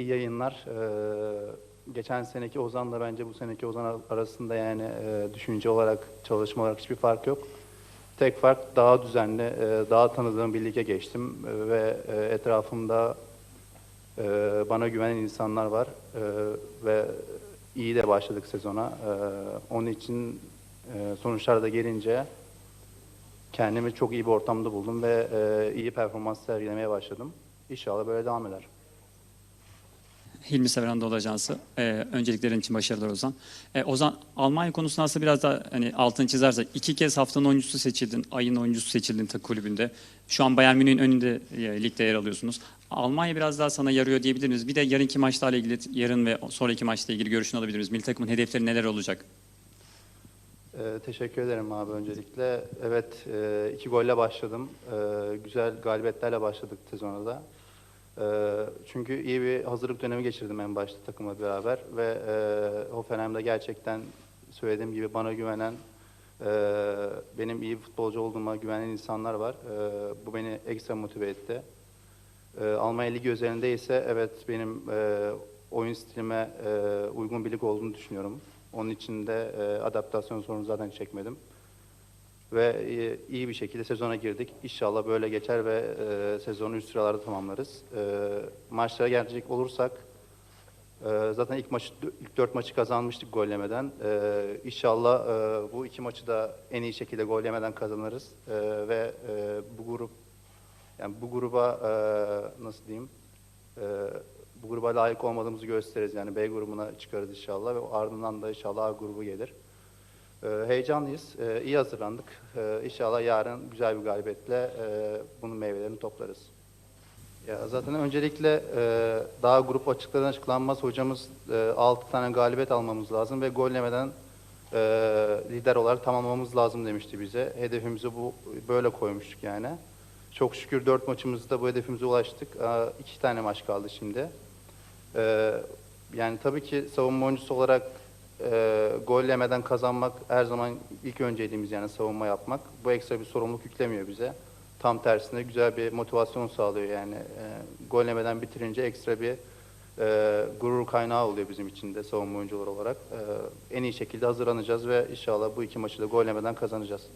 iyi yayınlar. Ee, geçen seneki Ozan'la bence bu seneki Ozan arasında yani e, düşünce olarak, çalışma olarak hiçbir fark yok. Tek fark daha düzenli, e, daha tanıdığım bir lige geçtim E, ve e, etrafımda e, bana güvenen insanlar var E, ve iyi de başladık sezona. E, onun için e, sonuçlar da gelince kendimi çok iyi bir ortamda buldum ve e, iyi performans sergilemeye başladım. İnşallah böyle devam eder. Hilmi Sever Anadolu Ajansı. Ee, önceliklerin için başarılar Ozan. Ee, Ozan, Almanya konusunda aslında biraz da hani altını çizersek iki kez haftanın oyuncusu seçildin, ayın oyuncusu seçildin takım kulübünde. Şu an Bayern Münih'in önünde e, ligde yer alıyorsunuz. Almanya biraz daha sana yarıyor diyebilir miyiz? Bir de yarınki maçlarla ilgili, yarın ve sonraki maçla ilgili görüşünü alabilir miyiz? Milli takımın hedefleri neler olacak? Ee, teşekkür ederim abi öncelikle. Evet e, iki golle başladım. Ee, güzel galibiyetlerle başladık sezona da. Ee, çünkü iyi bir hazırlık dönemi geçirdim en başta takımla beraber ve e, Hoffenheim'de gerçekten söylediğim gibi bana güvenen, e, benim iyi futbolcu olduğuma güvenen insanlar var. E, bu beni ekstra motive etti. E, Almanya Ligi özelinde ise evet benim e, oyun stilime e, uygun bir lig olduğunu düşünüyorum. Onun için de e, adaptasyon sorunu zaten çekmedim. Ve e, iyi bir şekilde sezona girdik. İnşallah böyle geçer ve e, sezonu üst sıralarda tamamlarız. E, maçlara gelecek olursak e, zaten ilk maçı ilk dört maçı kazanmıştık gol yemeden. E, inşallah e, bu iki maçı da en iyi şekilde gol yemeden kazanırız. E, ve e, bu grup yani bu gruba e, nasıl diyeyim? E, bu gruba layık olmadığımızı gösteririz. Yani B grubuna çıkarız inşallah ve ardından da inşallah A grubu gelir. E, heyecanlıyız. E, iyi hazırlandık. E, inşallah yarın güzel bir galibiyetle e, bunun meyvelerini toplarız. Ya zaten öncelikle e, daha grup açıklarından açıklanmaz hocamız e, 6 tane galibiyet almamız lazım ve gol yemeden e, lider olarak tamamlamamız lazım demişti bize. Hedefimizi bu böyle koymuştuk yani. Çok şükür 4 maçımızda bu hedefimize ulaştık. E, iki tane maç kaldı şimdi. E, yani tabii ki savunma oyuncusu olarak e, gol yemeden kazanmak her zaman ilk önceliğimiz yani savunma yapmak. Bu ekstra bir sorumluluk yüklemiyor bize. Tam tersine güzel bir motivasyon sağlıyor yani. E, gol yemeden bitirince ekstra bir e, gurur kaynağı oluyor bizim için de savunma oyuncuları olarak. E, en iyi şekilde hazırlanacağız ve inşallah bu iki maçı da gol yemeden kazanacağız.